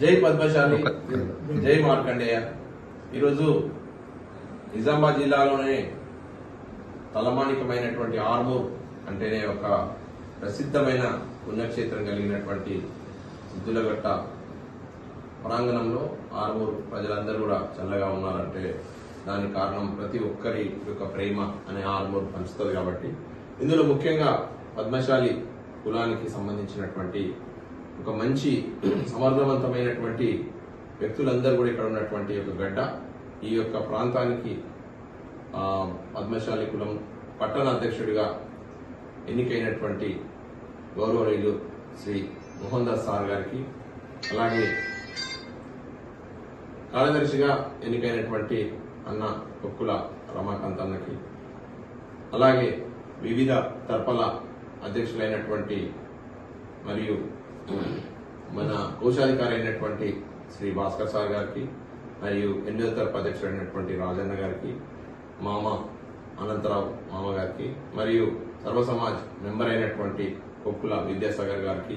జై పద్మశాలి జై మార్కండేయ. ఈరోజు నిజామాబాద్ జిల్లాలోనే తలమానికమైనటువంటి ఆర్మూర్ అంటేనే ఒక ప్రసిద్ధమైన పుణ్యక్షేత్రం కలిగినటువంటి సిద్ధులగట్ట ప్రాంగణంలో ఆర్మూర్ ప్రజలందరూ కూడా చల్లగా ఉన్నారంటే దానికి కారణం ప్రతి ఒక్కరి యొక్క ప్రేమ అనే ఆర్మూర్ పంచుతుంది కాబట్టి. ఇందులో ముఖ్యంగా పద్మశాలి కులానికి సంబంధించినటువంటి ఒక మంచి సమర్థవంతమైనటువంటి వ్యక్తులందరూ కూడా ఇక్కడ ఉన్నటువంటి ఒక గడ్డ. ఈ యొక్క ప్రాంతానికి పద్మశాలి కులం పట్టణ అధ్యక్షుడిగా ఎన్నికైనటువంటి గౌరవనీయులు శ్రీ మోహన్ దాస్ సార్ గారికి అలాగే కార్యదర్శిగా ఎన్నికైనటువంటి అన్న కొక్కుల రమాకాంత్ అన్నకి అలాగే వివిధ తర్పల అధ్యక్షులైనటువంటి మరియు మన కోశాధికారి అయినటువంటి శ్రీ భాస్కర్ సార్ గారికి మరియు ఎనిమిదో తరపు అధ్యక్షుడైనటువంటి రాజన్న గారికి మామ అనంతరావు మామ గారికి మరియు సర్వ సమాజ్ మెంబర్ అయినటువంటి కొక్కుల విద్యాసాగర్ గారికి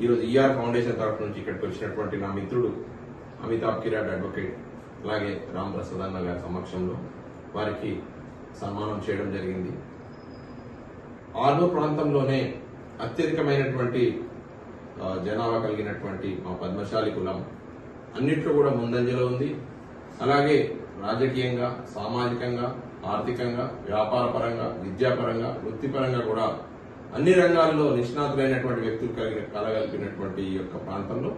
ఈరోజు ఈఆర్ ఫౌండేషన్ తరఫు నుంచి ఇక్కడికి వచ్చినటువంటి నా మిత్రుడు అమితాబ్ కిరాడ్ అడ్వకేట్ అలాగే రామ్ ప్రసాద్ అన్న గారి సమక్షంలో వారికి సన్మానం చేయడం జరిగింది. ఆర్మూర్ ప్రాంతంలోనే అత్యధికమైనటువంటి జనాభా కలిగినటువంటి మా పద్మశాలి కులం. అన్నిట్లో కూడా ముందంజలో ఉంది. అలాగే రాజకీయంగా సామాజికంగా ఆర్థికంగా వ్యాపారపరంగా విద్యాపరంగా వృత్తిపరంగా కూడా అన్ని రంగాల్లో నిష్ణాతులైనటువంటి వ్యక్తులు కలిగిన కలగలిపినటువంటి ఈ యొక్క ప్రాంతంలో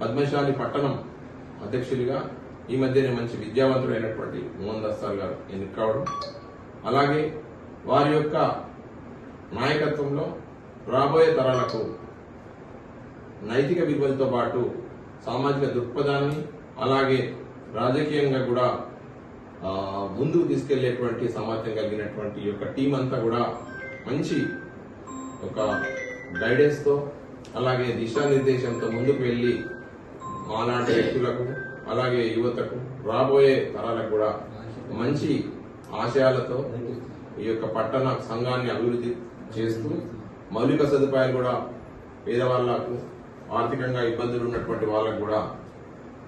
పద్మశాలి పట్టణం అధ్యక్షులుగా ఈ మధ్యనే మంచి విద్యావంతుడైనటువంటి మోహన్ దస్తార్ గారు ఎన్నిక కావడం. అలాగే వారి యొక్క నాయకత్వంలో రాబోయే తరాలకు నైతిక విలువలతో పాటు సామాజిక దృక్పథాన్ని అలాగే రాజకీయంగా కూడా ముందుకు తీసుకెళ్ళేటువంటి సామర్థ్యం కలిగినటువంటి ఈ యొక్క టీం అంతా కూడా మంచి ఒక గైడెన్స్తో అలాగే దిశానిర్దేశంతో ముందుకు వెళ్ళి మాలాంటి వ్యక్తులకు అలాగే యువతకు రాబోయే తరాలకు కూడా మంచి ఆశయాలతో ఈ యొక్క పట్టణ సంఘాన్ని అభివృద్ధి చేస్తూ మౌలిక సదుపాయాలు కూడా పేదవాళ్ళకు ఆర్థికంగా ఇబ్బందులు ఉన్నటువంటి వాళ్ళకు కూడా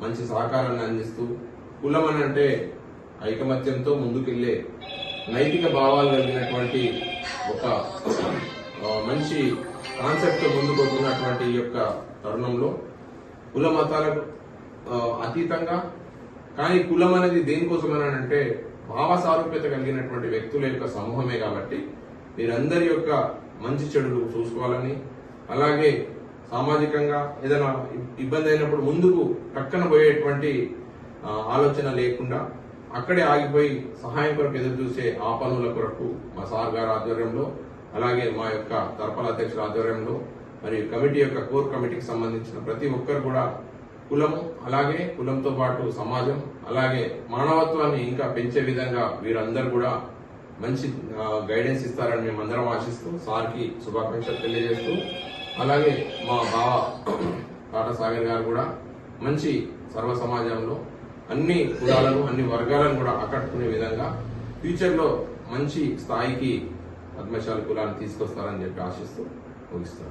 మంచి సహకారాన్ని అందిస్తూ కులం అని అంటే ఐకమత్యంతో ముందుకెళ్ళే నైతిక భావాలు కలిగినటువంటి ఒక మంచి కాన్సెప్ట్ ముందుకొస్తున్నటువంటి ఈ యొక్క తరుణంలో కుల మతాలకు అతీతంగా కానీ కులం అనేది దేనికోసం అని అంటే భావ సారూప్యత కలిగినటువంటి వ్యక్తుల యొక్క సమూహమే కాబట్టి మీరందరి యొక్క మంచి చెడులు చూసుకోవాలని అలాగే సామాజికంగా ఏదైనా ఇబ్బంది అయినప్పుడు ముందుకు పక్కన పోయేటువంటి ఆలోచన లేకుండా అక్కడే ఆగిపోయి సహాయం కొరకు ఎదురు చూసే ఆ పనుల కొరకు మా సార్ గారి ఆధ్వర్యంలో అలాగే మా యొక్క తరపల అధ్యక్షుల ఆధ్వర్యంలో మరియు కమిటీ యొక్క కోర్ కమిటీకి సంబంధించిన ప్రతి ఒక్కరు కూడా కులము అలాగే కులంతో పాటు సమాజం అలాగే మానవత్వాన్ని ఇంకా పెంచే విధంగా వీరందరూ కూడా మంచి గైడెన్స్ ఇస్తారని మేము అందరం ఆశిస్తూ సార్కి శుభాకాంక్షలు తెలియజేస్తూ అలాగే మా బావ టాటా సాగర్ గారు కూడా మంచి సర్వ సమాజంలో అన్ని కులాలను అన్ని వర్గాలను కూడా ఆకట్టుకునే విధంగా ఫ్యూచర్లో మంచి స్థాయికి పద్మశాలి కులాన్ని తీసుకొస్తారని చెప్పి ఆశిస్తూ ముగిస్తారు